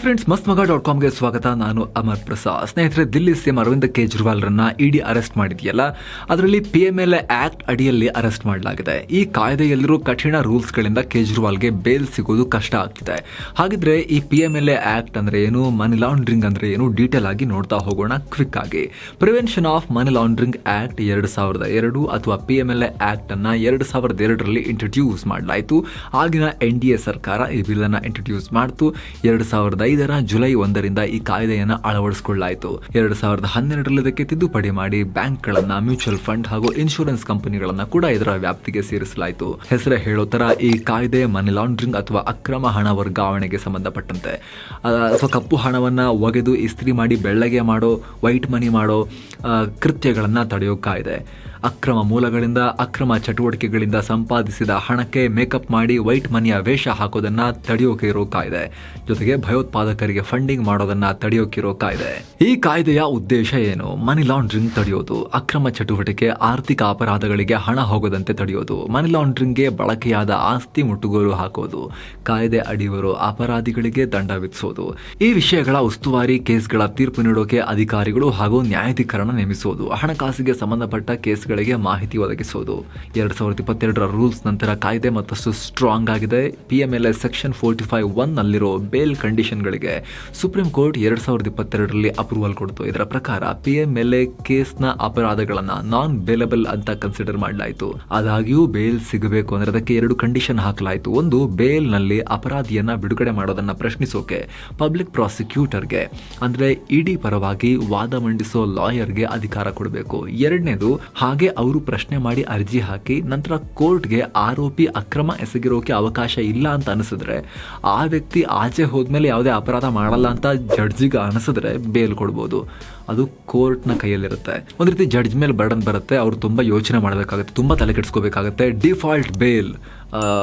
Friends ಮಸ್ತ್ ಮಗ dot ಕಾಮ್ಗೆ ಸ್ವಾಗತ. ನಾನು ಅಮರ್ ಪ್ರಸಾದ್. ಸ್ನೇಹಿತರೆ, ದಿಲ್ಲಿ ಸಿಎಂ ಅರವಿಂದ್ ಕೇಜ್ರಿವಾಲ್ ರನ್ನ ಇಡಿ ಅರೆಸ್ಟ್ ಮಾಡಿದೆಯಲ್ಲ? ಅದರಲ್ಲಿ ಪಿ ಎಂ ಎಲ್ ಆಕ್ಟ್ ಅಡಿಯಲ್ಲಿ ಅರೆಸ್ಟ್ ಮಾಡಲಾಗಿದೆ. ಈ ಕಾಯ್ದೆಯಲ್ಲಿರೋ ಕಠಿಣ ರೂಲ್ಸ್ಗಳಿಂದ ಕೇಜ್ರಿವಾಲ್ಗೆ ಬೇಲ್ ಸಿಗೋದು ಕಷ್ಟ ಆಗ್ತಿದೆ. ಹಾಗಿದ್ರೆ ಈ ಪಿ ಎಂ ಎಲ್ ಆಕ್ಟ್ ಅಂದ್ರೆ ಏನು? ಮನಿ ಲಾಂಡ್ರಿಂಗ್ ಅಂದ್ರೆ ಏನು? ಡೀಟೇಲ್ ಆಗಿ ನೋಡ್ತಾ ಹೋಗೋಣ ಕ್ವಿಕ್ ಆಗಿ. Prevention of money laundering act ಎರಡು ಸಾವಿರದ ಎರಡು ಅಥವಾ ಪಿ ಎಂ ಎಲ್ ಆಕ್ಟ್ ಅನ್ನ ಎರಡು ಸಾವಿರದ ಎರಡರಲ್ಲಿ ಇಂಟ್ರೊಡ್ಯೂಸ್ ಮಾಡಲಾಯಿತು. ಆಗಿನ ಎನ್ ಡಿ ಎ ಸರ್ಕಾರ ಈ ಬಿಲ್ ಅನ್ನ ಇಂಟ್ರೊಡ್ಯೂಸ್ ಮಾಡ್ತು. ಎರಡು ಸಾವಿರದ ಐದರ ಜುಲೈ ಒಂದರಿಂದ ಈ ಕಾಯ್ದೆಯನ್ನು ಅಳವಡಿಸಿಕೊಳ್ಳಲಾಯಿತು. ಎರಡು ಸಾವಿರದ ಹನ್ನೆರಡರಲ್ಲಿ ಇದಕ್ಕೆ ತಿದ್ದುಪಡಿ ಮಾಡಿ ಬ್ಯಾಂಕ್ಗಳನ್ನ, ಮ್ಯೂಚುವಲ್ ಫಂಡ್ ಹಾಗೂ ಇನ್ಶೂರೆನ್ಸ್ ಕಂಪನಿಗಳನ್ನ ಕೂಡ ಇದರ ವ್ಯಾಪ್ತಿಗೆ ಸೇರಿಸಲಾಯಿತು. ಹೆಸರೇ ಹೇಳೋ ತರ ಈ ಕಾಯ್ದೆ ಮನಿ ಲಾಂಡ್ರಿಂಗ್ ಅಥವಾ ಅಕ್ರಮ ಹಣ ವರ್ಗಾವಣೆಗೆ ಸಂಬಂಧಪಟ್ಟಂತೆ. ಅಥವಾ ಕಪ್ಪು ಹಣವನ್ನ ಒಗೆದು ಇಸ್ತ್ರಿ ಮಾಡಿ ಬೆಳ್ಳಗೆ ಮಾಡೋ, ವೈಟ್ ಮನಿ ಮಾಡೋ ಕೃತ್ಯಗಳನ್ನ ತಡೆಯೋ ಕಾಯ್ದೆ. ಅಕ್ರಮ ಮೂಲಗಳಿಂದ, ಅಕ್ರಮ ಚಟುವಟಿಕೆಗಳಿಂದ ಸಂಪಾದಿಸಿದ ಹಣಕ್ಕೆ ಮೇಕಪ್ ಮಾಡಿ ವೈಟ್ ಮನಿಯ ವೇಷ ಹಾಕೋದನ್ನ ತಡೆಯೋಕೆ ಇರೋ ಕಾಯ್ದೆ ಜೊತೆಗೆ ಭಯೋತ್ಪಾದಕರಿಗೆ ಫಂಡಿಂಗ್ ಮಾಡೋದನ್ನ ತಡೆಯೋಕಿರೋ ಕಾಯ್ದೆ ಈ ಕಾಯ್ದೆಯ ಉದ್ದೇಶ ಏನು? ಮನಿ ಲಾಂಡ್ರಿಂಗ್ ತಡೆಯೋದು, ಅಕ್ರಮ ಚಟುವಟಿಕೆ, ಆರ್ಥಿಕ ಅಪರಾಧಗಳಿಗೆ ಹಣ ಹೋಗದಂತೆ ತಡೆಯೋದು, ಮನಿ ಲಾಂಡ್ರಿಂಗ್ಗೆ ಬಳಕೆಯಾದ ಆಸ್ತಿ ಮುಟ್ಟುಗೋಲು ಹಾಕೋದು, ಕಾಯ್ದೆ ಅಡಿಯವರು ಅಪರಾಧಿಗಳಿಗೆ ದಂಡ ವಿಧಿಸೋದು. ಈ ವಿಷಯಗಳ ಉಸ್ತುವಾರಿ ಕೇಸ್ಗಳ ತೀರ್ಪು ನೀಡೋಕೆ ಅಧಿಕಾರಿಗಳು ಹಾಗೂ ನ್ಯಾಯಾಧಿಕರಣ ನೇಮಿಸೋದು, ಹಣಕಾಸಿಗೆ ಸಂಬಂಧಪಟ್ಟ ಕೇಸ್ಗಳಿಗೆ ಮಾಹಿತಿ ಒದಗಿಸೋದು. ಎರಡ್ ಸಾವಿರದ ಇಪ್ಪತ್ತೆರಡರ ರೂಲ್ಸ್ ನಂತರ ಕಾಯ್ದೆ ಮತ್ತಷ್ಟು ಸ್ಟ್ರಾಂಗ್ ಆಗಿದೆ. P M L S section forty five one ನಲ್ಲಿರೋ ಬೇಲ್ ಕಂಡೀಷನ್ಗಳಿಗೆ ಸುಪ್ರೀಂ ಕೋರ್ಟ್ ಎರಡ್ ಸಾವಿರದ ಇಪ್ಪತ್ತೆರಡರಲ್ಲಿ ಅಪ್ರೂವಲ್ ಕೊಡ್ತು. ಇದರ ಪ್ರಕಾರ ಪಿ ಎಂ ಎಲ್ ಎ ಕೇಸ್ನ ಅಪರಾಧಗಳನ್ನ ನಾನ್ ಬೇಲಬಲ್ ಅಂತ ಕನ್ಸಿಡರ್ ಮಾಡಲಾಯಿತು. ಆದಾಗ್ಯೂ ಬೇಲ್ ಸಿಗಬೇಕು ಅಂದ್ರೆ ಅದಕ್ಕೆ ಎರಡು ಕಂಡೀಷನ್ ಹಾಕಲಾಯಿತು. ಒಂದು ಬೇಲ್ನಲ್ಲಿ ಅಪರಾಧಿಯನ್ನ ಬಿಡುಗಡೆ ಮಾಡೋದನ್ನ ಪ್ರಶ್ನಿಸೋಕೆ ಪಬ್ಲಿಕ್ ಪ್ರಾಸಿಕ್ಯೂಟರ್ಗೆ ಅಂದ್ರೆ ಇಡಿ ಪರವಾಗಿ ವಾದ ಮಂಡಿಸೋ ಲಾಯರ್ಗೆ ಅಧಿಕಾರ ಕೊಡಬೇಕು. ಎರಡನೇದು, ಹಾಗೆ ಅವರು ಪ್ರಶ್ನೆ ಮಾಡಿ ಅರ್ಜಿ ಹಾಕಿ ನಂತರ ಕೋರ್ಟ್ಗೆ ಆರೋಪಿ ಅಕ್ರಮ ಎಸಗಿರೋಕೆ ಅವಕಾಶ ಇಲ್ಲ ಅಂತ ಅನಿಸಿದ್ರೆ ಆ ವ್ಯಕ್ತಿ ಆಚೆ ಹೋದ್ಮೇಲೆ ಯಾವುದೇ ಅಪರಾಧ ಮಾಡಲ್ಲ ಅಂತ ಜಡ್ಜಿಗೆ ಅನಿಸಿದ್ರೆ ಬೇಲ್ ಕೊಡ್ಬೋದು. ಅದು ಕೋರ್ಟ್ನ ಕೈಯಲ್ಲಿರುತ್ತೆ. ಒಂದು ರೀತಿ ಜಡ್ಜ್ ಮೇಲೆ ಬರ್ಡನ್ ಬರುತ್ತೆ. ಅವ್ರು ತುಂಬ ಯೋಚನೆ ಮಾಡಬೇಕಾಗುತ್ತೆ, ತುಂಬ ತಲೆ ಕೆಡಿಸ್ಕೋಬೇಕಾಗುತ್ತೆ. ಡಿಫಾಲ್ಟ್ ಬೇಲ್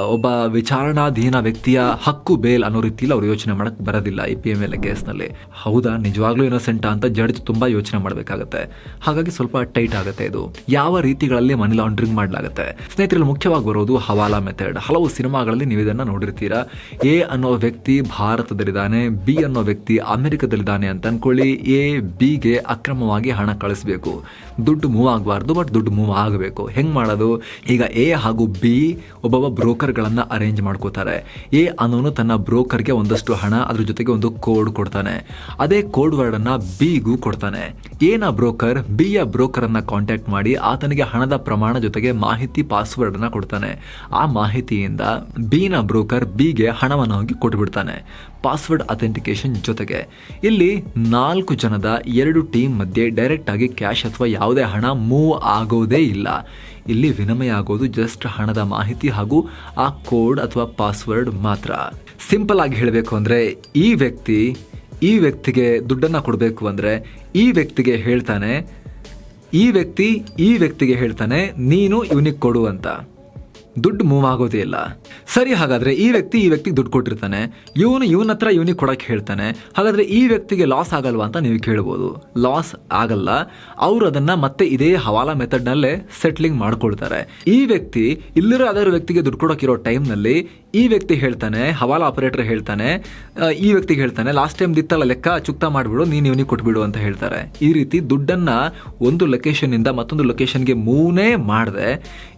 ಒಬ್ಬ ವಿಚಾರಣಾಧೀನ ವ್ಯಕ್ತಿಯ ಹಕ್ಕು ಬೇಲ್ ಅನ್ನೋ ರೀತಿಯಲ್ಲಿ ಅವರು ಯೋಚನೆ ಮಾಡಕ್ಕೆ ಬರೋದಿಲ್ಲ ಈ ಪಿ ಎಂ ಎಲ್ ಕೇಸ್ನಲ್ಲಿ ಹೌದಾ, ನಿಜವಾಗ್ಲೂ ಇನ್ನೋಸೆಂಟಾ ಅಂತ ಜಡ್ಜ್ ತುಂಬಾ ಯೋಚನೆ ಮಾಡಬೇಕಾಗುತ್ತೆ. ಹಾಗಾಗಿ ಸ್ವಲ್ಪ ಟೈಟ್ ಆಗುತ್ತೆ ಇದು. ಯಾವ ರೀತಿಗಳಲ್ಲಿ ಮನಿ ಲಾಂಡ್ರಿಂಗ್ ಮಾಡಲಾಗುತ್ತೆ? ಸ್ನೇಹಿತರಲ್ಲಿ ಮುಖ್ಯವಾಗಿ ಬರೋದು ಹವಾಲಾ ಮೆಥಡ್ ಹಲವು ಸಿನಿಮಾಗಳಲ್ಲಿ ನೀವು ಇದನ್ನ ನೋಡಿರ್ತೀರಾ. ಎ ಅನ್ನೋ ವ್ಯಕ್ತಿ ಭಾರತದಲ್ಲಿದ್ದಾನೆ, ಬಿ ಅನ್ನೋ ವ್ಯಕ್ತಿ ಅಮೆರಿಕದಲ್ಲಿದ್ದಾನೆ ಅಂತ ಅನ್ಕೊಳ್ಳಿ. ಎ, ಬಿಗೆ ಅಕ್ರಮವಾಗಿ ಹಣ ಕಳಿಸ್ಬೇಕು. ದುಡ್ಡು ಮೂವ್ ಆಗಬಾರ್ದು ಬಟ್ ದುಡ್ಡು ಮೂವ್ ಆಗಬೇಕು. ಹೆಂಗೆ ಮಾಡೋದು? ಈಗ ಎ ಹಾಗೂ ಬಿ ಒಬ್ಬೊಬ್ಬ ಬ್ರೋಕರ್ಗಳನ್ನ ಅರೇಂಜ್ ಮಾಡ್ಕೋತಾರೆ. ಎ ಅನ್ನೋನು ತನ್ನ ಬ್ರೋಕರ್ಗೆ ಒಂದಷ್ಟು ಹಣ, ಅದ್ರ ಜೊತೆಗೆ ಒಂದು ಕೋಡ್ ಕೊಡ್ತಾನೆ. ಅದೇ ಕೋಡ್ ವರ್ಡ್ ಅನ್ನ ಬಿಗೂ ಕೊಡ್ತಾನೆ. ಎನ ಬ್ರೋಕರ್, ಬಿಯ ಬ್ರೋಕರ್ ಅನ್ನ ಕಾಂಟ್ಯಾಕ್ಟ್ ಮಾಡಿ ಆತನಿಗೆ ಹಣದ ಪ್ರಮಾಣ ಜೊತೆಗೆ ಮಾಹಿತಿ ಪಾಸ್ವರ್ಡ್ ಅನ್ನ ಕೊಡ್ತಾನೆ. ಆ ಮಾಹಿತಿಯಿಂದ ಬಿನ ಬ್ರೋಕರ್ ಬಿಗೆ ಹಣವನ್ನು ಹೋಗಿ ಕೊಟ್ಬಿಡ್ತಾನೆ. ಪಾಸ್ವರ್ಡ್ ಅಥೆಂಟಿಕೇಶನ್ ಜೊತೆಗೆ. ಇಲ್ಲಿ ನಾಲ್ಕು ಜನದ ಎರಡು ಟೀಮ್ ಮಧ್ಯೆ ಡೈರೆಕ್ಟ್ ಆಗಿ ಕ್ಯಾಶ್ ಅಥವಾ ಯಾವುದೇ ಹಣ ಮೂವ್ ಆಗೋದೇ ಇಲ್ಲ. ಇಲ್ಲಿ ವಿನಿಮಯ ಆಗೋದು ಜಸ್ಟ್ ಹಣದ ಮಾಹಿತಿ ಹಾಗೂ ಆ ಕೋಡ್ ಅಥವಾ ಪಾಸ್ವರ್ಡ್ ಮಾತ್ರ. ಸಿಂಪಲ್ ಆಗಿ ಹೇಳಬೇಕು ಅಂದರೆ ಈ ವ್ಯಕ್ತಿ ಈ ವ್ಯಕ್ತಿಗೆ ದುಡ್ಡನ್ನು ಕೊಡಬೇಕು ಅಂದರೆ ಈ ವ್ಯಕ್ತಿಗೆ ಹೇಳ್ತಾನೆ, ಈ ವ್ಯಕ್ತಿ ಈ ವ್ಯಕ್ತಿಗೆ ಹೇಳ್ತಾನೆ, ನೀನು ಇವನಿಗೆ ಕೊಡು ಅಂತ. ದುಡ್ಡು ಮೂವ್ ಆಗೋದೇ ಇಲ್ಲ. ಸರಿ, ಹಾಗಾದ್ರೆ ಈ ವ್ಯಕ್ತಿ ಈ ವ್ಯಕ್ತಿಗೆ ದುಡ್ಡು ಕೊಟ್ಟಿರ್ತಾನೆ. ಇವನು ಇವನ ಹತ್ರ ಇವನಿಗೆ ಕೊಡಕ್ಕೆ ಹೇಳ್ತಾನೆ. ಹಾಗಾದ್ರೆ ಈ ವ್ಯಕ್ತಿಗೆ ಲಾಸ್ ಆಗಲ್ವಾ ಅಂತ ನೀವು ಕೇಳ್ಬೋದು. ಲಾಸ್ ಆಗಲ್ಲ. ಅವರು ಅದನ್ನ ಮತ್ತೆ ಇದೇ ಹವಾಲಾ ಮೆಥಡ್ನಲ್ಲೇ ಸೆಟ್ಲಿಂಗ್ ಮಾಡ್ಕೊಳ್ತಾರೆ. ಈ ವ್ಯಕ್ತಿ, ಇಲ್ಲಿರೋ ಅದರ ವ್ಯಕ್ತಿಗೆ ದುಡ್ಡು ಕೊಡೋಕಿರೋ ಟೈಮ್ನಲ್ಲಿ ಈ ವ್ಯಕ್ತಿ ಹೇಳ್ತಾನೆ, ಹವಾಲ ಆಪರೇಟರ್ ಹೇಳ್ತಾನೆ ಈ ವ್ಯಕ್ತಿಗೆ ಹೇಳ್ತಾನೆ ಲಾಸ್ಟ್ ಟೈಮ್ ದಿತ್ತಲ್ಲ ಲೆಕ್ಕ ಚುಕ್ತ ಮಾಡಿಬಿಡು, ನೀನು ಇವನಿಗೆ ಕೊಟ್ಬಿಡು ಅಂತ ಹೇಳ್ತಾರೆ. ಈ ರೀತಿ ದುಡ್ಡನ್ನ ಒಂದು ಲೊಕೇಶನ್ ಇಂದ ಮತ್ತೊಂದು ಲೊಕೇಶನ್ಗೆ ಮೂನೇ ಮಾಡಿದೆ.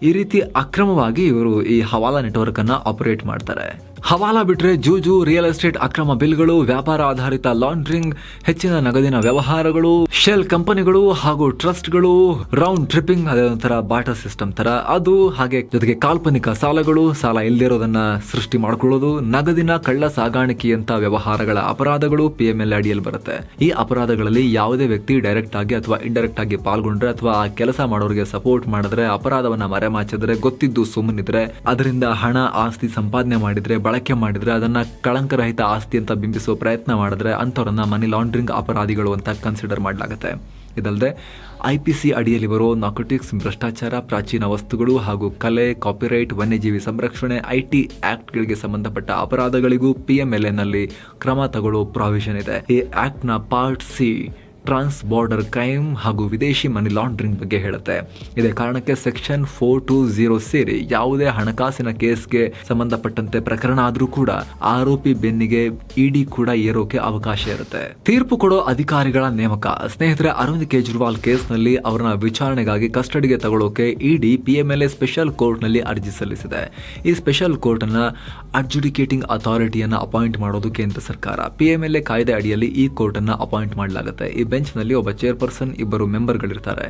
ಈ ರೀತಿ ಅಕ್ರಮವಾಗಿ ಇವರು ಈ ಹವಾಲಾ ನೆಟ್ವರ್ಕನ್ನು ಆಪರೇಟ್ ಮಾಡ್ತಾರೆ. ಹವಾಲಾ ಬಿಟ್ರೆ ಜೂಜು ರಿಯಲ್ ಎಸ್ಟೇಟ್ ಅಕ್ರಮ ಬಿಲ್ಗಳು, ವ್ಯಾಪಾರ ಆಧಾರಿತ ಲಾಂಡ್ರಿಂಗ್ ಹೆಚ್ಚಿನ ನಗದಿನ ವ್ಯವಹಾರಗಳು ಶೆಲ್ ಕಂಪನಿಗಳು ಹಾಗೂ ಟ್ರಸ್ಟ್ಗಳು ರೌಂಡ್ ಟ್ರಿಪ್ಪಿಂಗ್ ಅದೇ ಒಂಥರ ಬಾಟಾ ಸಿಸ್ಟಮ್ ತರ ಅದು ಹಾಗೆ ಜೊತೆಗೆ ಕಾಲ್ಪನಿಕ ಸಾಲಗಳು, ಸಾಲ ಇಲ್ಲದಿರೋದನ್ನ ಸೃಷ್ಟಿ ಮಾಡ್ಕೊಳ್ಳೋದು, ನಗದಿನ ಕಳ್ಳ ಸಾಗಾಣಿಕೆಯಂತ ವ್ಯವಹಾರಗಳ ಅಪರಾಧಗಳು ಪಿ ಎಂ ಎಲ್ ಅಡಿಯಲ್ಲಿ ಬರುತ್ತೆ. ಈ ಅಪರಾಧಗಳಲ್ಲಿ ಯಾವುದೇ ವ್ಯಕ್ತಿ ಡೈರೆಕ್ಟ್ ಆಗಿ ಅಥವಾ ಇಂಡೈರೆಕ್ಟ್ ಆಗಿ ಪಾಲ್ಗೊಂಡ್ರೆ ಅಥವಾ ಆ ಕೆಲಸ ಮಾಡೋರಿಗೆ ಸಪೋರ್ಟ್ ಮಾಡಿದ್ರೆ, ಅಪರಾಧವನ್ನ ಮರೆಮಾಚಿದ್ರೆ, ಗೊತ್ತಿದ್ದು ಸುಮ್ಮನಿದ್ರೆ ಅದರಿಂದ ಹಣ, ಆಸ್ತಿ ಸಂಪಾದನೆ ಮಾಡಿದ್ರೆ ಬಳಕೆ ಮಾಡಿದರೆ ಅದನ್ನು ಕಳಂಕರಹಿತ ಆಸ್ತಿ ಅಂತ ಬಿಂಬಿಸುವ ಪ್ರಯತ್ನ ಮಾಡಿದ್ರೆ ಅಂಥವ್ರನ್ನ ಮನಿ ಲಾಂಡ್ರಿಂಗ್ ಅಪರಾಧಿಗಳು ಅಂತ ಕನ್ಸಿಡರ್ ಮಾಡಲಾಗುತ್ತೆ. ಇದಲ್ಲದೆ ಐ ಪಿ ಸಿ ಅಡಿಯಲ್ಲಿ ಬರೋ ನಾಕೋಟಿಕ್ಸ್ ಭ್ರಷ್ಟಾಚಾರ, ಪ್ರಾಚೀನ ವಸ್ತುಗಳು ಹಾಗೂ ಕಲೆ ಕಾಪಿರೈಟ್ ವನ್ಯಜೀವಿ ಸಂರಕ್ಷಣೆ ಐ ಟಿ ಆ್ಯಕ್ಟ್ಗಳಿಗೆ ಸಂಬಂಧಪಟ್ಟ ಅಪರಾಧಗಳಿಗೂ ಪಿ ಎಂ ಎಲ್ ಎನಲ್ಲಿ ಕ್ರಮ ತಗೊಳ್ಳೋ ಪ್ರಾವಿಷನ್ ಇದೆ. ಈ ಆ್ಯಕ್ಟ್ನ part C trans border crime ಹಾಗೂ ವಿದೇಶಿ ಮನಿ ಲಾಂಡ್ರಿಂಗ್ ಬಗ್ಗೆ ಹೇಳುತ್ತೆ. ಇದೇ ಕಾರಣಕ್ಕೆ ಸೆಕ್ಷನ್ ಫೋರ್ ಟು ಝೀರೋ ಸೇರಿ ಯಾವುದೇ ಹಣಕಾಸಿನ ಕೇಸ್ಗೆ ಸಂಬಂಧಪಟ್ಟಂತೆ ಪ್ರಕರಣ ಆದರೂ ಕೂಡ ಆರೋಪಿ ಬೆನ್ನಿಗೆ ಇಡಿ ಕೂಡ ಏರೋಕೆ ಅವಕಾಶ ಇರುತ್ತೆ. ತೀರ್ಪು ಕೊಡೋ ಅಧಿಕಾರಿಗಳ ನೇಮಕ. ಸ್ನೇಹಿತರೆ, ಅರವಿಂದ್ ಕೇಜ್ರಿವಾಲ್ ಕೇಸ್ನಲ್ಲಿ ಅವರನ್ನ ವಿಚಾರಣೆಗಾಗಿ ಕಸ್ಟಡಿಗೆ ತಗೊಳ್ಳೋಕೆ ಇಡಿ ಪಿಎಂಎಲ್ಎ ಸ್ಪೆಷಲ್ ಕೋರ್ಟ್ನಲ್ಲಿ ಅರ್ಜಿ ಸಲ್ಲಿಸಿದೆ. ಈ ಸ್ಪೆಷಲ್ ಕೋರ್ಟ್ ಅನ್ನ ಅಡ್ಜುಡಿಕೇಟಿಂಗ್ ಅಥಾರಿಟಿಯನ್ನ ಅಪಾಯಿಂಟ್ ಮಾಡೋದು ಕೇಂದ್ರ ಸರ್ಕಾರ. ಪಿಎಂಎಲ್ಎ ಕಾಯ್ದೆ ಅಡಿಯಲ್ಲಿ ಈ ಕೋರ್ಟ್ ಅನ್ನ ಅಪಾಯಿಂಟ್ ಮಾಡಲಾಗುತ್ತೆ. ಈ ಬೆಂಚ್ನಲ್ಲಿ ಒಬ್ಬ ಚೇರ್ಪರ್ಸನ್, ಇಬ್ಬರು ಮೆಂಬರ್ಗಳಿರ್ತಾರೆ.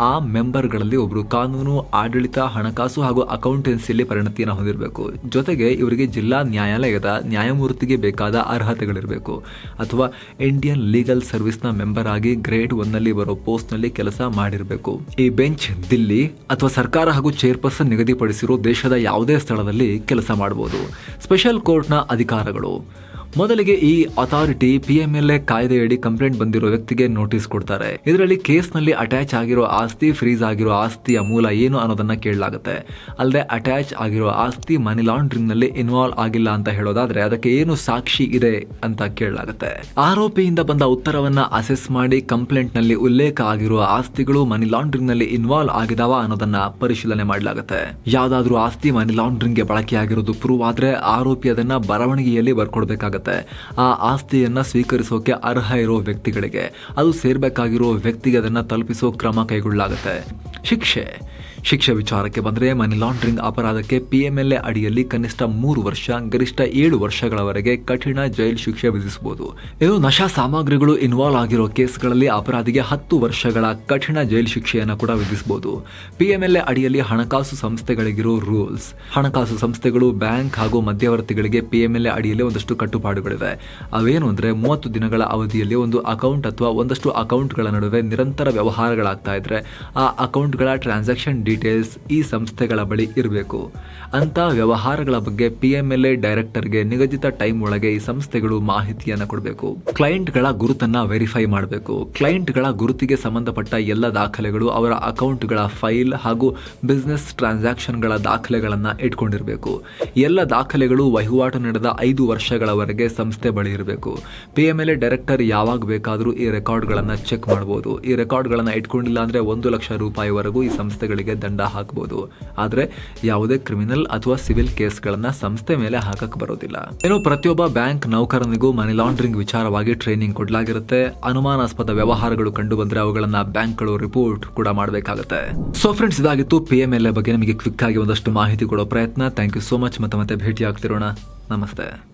ಆ ಮೆಂಬರ್ಗಳಲ್ಲಿ ಒಬ್ಬರು ಕಾನೂನು, ಆಡಳಿತ, ಹಣಕಾಸು ಹಾಗೂ ಅಕೌಂಟೆನ್ಸಿಯಲ್ಲಿ ಪರಿಣತಿಯನ್ನು ಹೊಂದಿರಬೇಕು. ಜೊತೆಗೆ ಇವರಿಗೆ ಜಿಲ್ಲಾ ನ್ಯಾಯಾಲಯದ ನ್ಯಾಯಮೂರ್ತಿಗೆ ಬೇಕಾದ ಅರ್ಹತೆಗಳಿರಬೇಕು. ಅಥವಾ ಇಂಡಿಯನ್ ಲೀಗಲ್ ಸರ್ವಿಸ್ನ ಮೆಂಬರ್ ಆಗಿ ಗ್ರೇಡ್ ಒನ್ನಲ್ಲಿ ಬರೋ ಪೋಸ್ಟ್ನಲ್ಲಿ ಕೆಲಸ ಮಾಡಿರಬೇಕು. ಈ ಬೆಂಚ್ ದಿಲ್ಲಿ ಅಥವಾ ಸರ್ಕಾರ ಹಾಗೂ ಚೇರ್ಪರ್ಸನ್ ನಿಗದಿಪಡಿಸಿರೋ ದೇಶದ ಯಾವುದೇ ಸ್ಥಳದಲ್ಲಿ ಕೆಲಸ ಮಾಡಬಹುದು ಸ್ಪೆಷಲ್ ಕೋರ್ಟ್ನ ಅಧಿಕಾರಗಳು. ಮೊದಲಿಗೆ ಈ ಅಥಾರಿಟಿ ಪಿಎಂಎಲ್ಎ ಕಾಯ್ದೆಯಡಿ ಕಂಪ್ಲೇಂಟ್ ಬಂದಿರೋ ವ್ಯಕ್ತಿಗೆ ನೋಟಿಸ್ ಕೊಡ್ತಾರೆ. ಇದರಲ್ಲಿ ಕೇಸ್ನಲ್ಲಿ ಅಟ್ಯಾಚ್ ಆಗಿರೋ ಆಸ್ತಿ ಫ್ರೀಸ್ ಆಗಿರೋ ಆಸ್ತಿಯ ಮೂಲ ಏನು ಅನ್ನೋದನ್ನ ಕೇಳಲಾಗುತ್ತೆ. ಅಲ್ಲದೆ ಅಟ್ಯಾಚ್ ಆಗಿರೋ ಆಸ್ತಿ ಮನಿ ಲಾಂಡ್ರಿಂಗ್ನಲ್ಲಿ ಇನ್ವಾಲ್ವ್ ಆಗಿಲ್ಲ ಅಂತ ಹೇಳೋದಾದ್ರೆ ಅದಕ್ಕೆ ಏನು ಸಾಕ್ಷಿ ಇದೆ ಅಂತ ಕೇಳಲಾಗುತ್ತೆ. ಆರೋಪಿಯಿಂದ ಬಂದ ಉತ್ತರವನ್ನ ಅಸೆಸ್ ಮಾಡಿ ಕಂಪ್ಲೇಂಟ್ನಲ್ಲಿ ಉಲ್ಲೇಖ ಆಗಿರುವ ಆಸ್ತಿಗಳು ಮನಿ ಲಾಂಡ್ರಿಂಗ್ನಲ್ಲಿ ಇನ್ವಾಲ್ವ್ ಆಗಿದಾವ ಅನ್ನೋದನ್ನ ಪರಿಶೀಲನೆ ಮಾಡಲಾಗುತ್ತೆ. ಯಾವ್ದಾದ್ರೂ ಆಸ್ತಿ ಮನಿ ಲಾಂಡ್ರಿಂಗ್ಗೆ ಬಳಕೆಯಾಗಿರೋದು ಪ್ರೂವ್ ಆದ್ರೆ ಆರೋಪಿ ಅದನ್ನ ಬರವಣಿಗೆಯಲ್ಲಿ ಬರ್ಕೊಡ್ಬೇಕಾಗತ್ತೆ. ಆ ಆಸ್ತಿಯನ್ನ ಸ್ವೀಕರಿಸೋಕೆ ಅರ್ಹ ಇರೋ ವ್ಯಕ್ತಿಗಳಿಗೆ ಅದು ಸೇರ್ಬೇಕಾಗಿರೋ ವ್ಯಕ್ತಿಗೆ ಅದನ್ನ ತಲುಪಿಸೋ ಕ್ರಮ ಕೈಗೊಳ್ಳಲಾಗುತ್ತೆ ಶಿಕ್ಷೆ. ಶಿಕ್ಷೆ ವಿಚಾರಕ್ಕೆ ಬಂದರೆ ಮನಿ ಲಾಂಡ್ರಿಂಗ್ ಅಪರಾಧಕ್ಕೆ ಪಿಎಂಎಲ್ಎ ಅಡಿಯಲ್ಲಿ ಕನಿಷ್ಠ ಮೂರು ವರ್ಷ, ಗರಿಷ್ಠ ಏಳು ವರ್ಷಗಳವರೆಗೆ ಕಠಿಣ ಜೈಲು ಶಿಕ್ಷೆ ವಿಧಿಸಬಹುದು. ಇದು ನಶಾ ಸಾಮಗ್ರಿಗಳು ಇನ್ವಾಲ್ವ್ ಆಗಿರೋ ಕೇಸ್ಗಳಲ್ಲಿ ಅಪರಾಧಿಗೆ ಹತ್ತು ವರ್ಷಗಳ ಕಠಿಣ ಜೈಲು ಶಿಕ್ಷೆಯನ್ನು ಕೂಡ ವಿಧಿಸಬಹುದು. ಪಿಎಂಎಲ್ಎ ಅಡಿಯಲ್ಲಿ ಹಣಕಾಸು ಸಂಸ್ಥೆಗಳಿಗಿರೋ ರೂಲ್ಸ್ ಹಣಕಾಸು ಸಂಸ್ಥೆಗಳು, ಬ್ಯಾಂಕ್ ಹಾಗೂ ಮಧ್ಯವರ್ತಿಗಳಿಗೆ ಪಿಎಂಎಲ್ಎ ಅಡಿಯಲ್ಲಿ ಒಂದಷ್ಟು ಕಟ್ಟುಪಾಡುಗಳಿವೆ. ಅವೇನು ಅಂದರೆ ಮೂವತ್ತು ದಿನಗಳ ಅವಧಿಯಲ್ಲಿ ಒಂದು ಅಕೌಂಟ್ ಅಥವಾ ಒಂದಷ್ಟು ಅಕೌಂಟ್ಗಳ ನಡುವೆ ನಿರಂತರ ವ್ಯವಹಾರಗಳಾಗ್ತಾ ಇದ್ರೆ ಆ ಅಕೌಂಟ್ಗಳ ಟ್ರಾನ್ಸಾಕ್ಷನ್ ಡೀಟೇಲ್ಸ್ ಈ ಸಂಸ್ಥೆಗಳ ಬಳಿ ಇರಬೇಕು. ಅಂತ ವ್ಯವಹಾರಗಳ ಬಗ್ಗೆ ಪಿಎಂಎಲ್ಎ ಡೈರೆಕ್ಟರ್ಗೆ ನಿಗದಿತ ಟೈಮ್ ಒಳಗೆ ಈ ಸಂಸ್ಥೆಗಳು ಮಾಹಿತಿಯನ್ನು ಕೊಡಬೇಕು. ಕ್ಲೈಂಟ್ಗಳ ಗುರುತನ್ನ ವೆರಿಫೈ ಮಾಡಬೇಕು. ಕ್ಲೈಂಟ್ಗಳ ಗುರುತಿಗೆ ಸಂಬಂಧಪಟ್ಟ ಎಲ್ಲ ದಾಖಲೆಗಳು ಅವರ ಅಕೌಂಟ್ಗಳ ಫೈಲ್ ಹಾಗೂ ಬಿಸ್ನೆಸ್ ಟ್ರಾನ್ಸಾಕ್ಷನ್ಗಳ ದಾಖಲೆಗಳನ್ನು ಇಟ್ಕೊಂಡಿರಬೇಕು. ಎಲ್ಲ ದಾಖಲೆಗಳು ವಹಿವಾಟು ನಡೆದ ಐದು ವರ್ಷಗಳವರೆಗೆ ಸಂಸ್ಥೆ ಬಳಿ ಇರಬೇಕು. ಪಿಎಂಎಲ್ಎ ಡೈರೆಕ್ಟರ್ ಯಾವಾಗ ಬೇಕಾದರೂ ಈ ರೆಕಾರ್ಡ್ಗಳನ್ನು ಚೆಕ್ ಮಾಡಬಹುದು ಈ ರೆಕಾರ್ಡ್ಗಳನ್ನು ಇಟ್ಕೊಂಡಿಲ್ಲ ಅಂದ್ರೆ ಒಂದು ಲಕ್ಷ ರೂಪಾಯಿವರೆಗೂ ಈ ಸಂಸ್ಥೆಗಳಿಗೆ ದಂಡ ಹಾಕಬಹುದು ಆದರೆ ಯಾವುದೇ ಕ್ರಿಮಿನಲ್ ಅಥವಾ ಸಿವಿಲ್ ಕೇಸ್ಗಳನ್ನ ಸಂಸ್ಥೆ ಮೇಲೆ ಹಾಕಕ್ ಬರೋದಿಲ್ಲ. ಏನು ಪ್ರತಿಯೊಬ್ಬ ಬ್ಯಾಂಕ್ ನೌಕರನಿಗೂ ಮನಿ ಲಾಂಡ್ರಿಂಗ್ ವಿಚಾರವಾಗಿ ಟ್ರೈನಿಂಗ್ ಕೊಡಲಾಗಿರುತ್ತೆ. ಅನುಮಾನಾಸ್ಪದ ವ್ಯವಹಾರಗಳು ಕಂಡು ಬಂದ್ರೆ ಅವುಗಳನ್ನ ಬ್ಯಾಂಕ್ಗಳು ರಿಪೋರ್ಟ್ ಕೂಡ ಮಾಡಬೇಕಾಗುತ್ತೆ. ಸೊ ಫ್ರೆಂಡ್ಸ್ ಇದಾಗಿತ್ತು ಪಿ ಎಂ ಎಲ್ ಎ ಬಗ್ಗೆ ನಿಮಗೆ ಕ್ವಿಕ್ ಆಗಿ ಒಂದಷ್ಟು ಮಾಹಿತಿ ಕೊಡೋ ಪ್ರಯತ್ನ. ಥ್ಯಾಂಕ್ ಯು ಸೋ ಮಚ್ ಮತ್ತೆ ಮತ್ತೆ ಭೇಟಿ ಆಗ್ತಿರೋಣ ನಮಸ್ತೆ.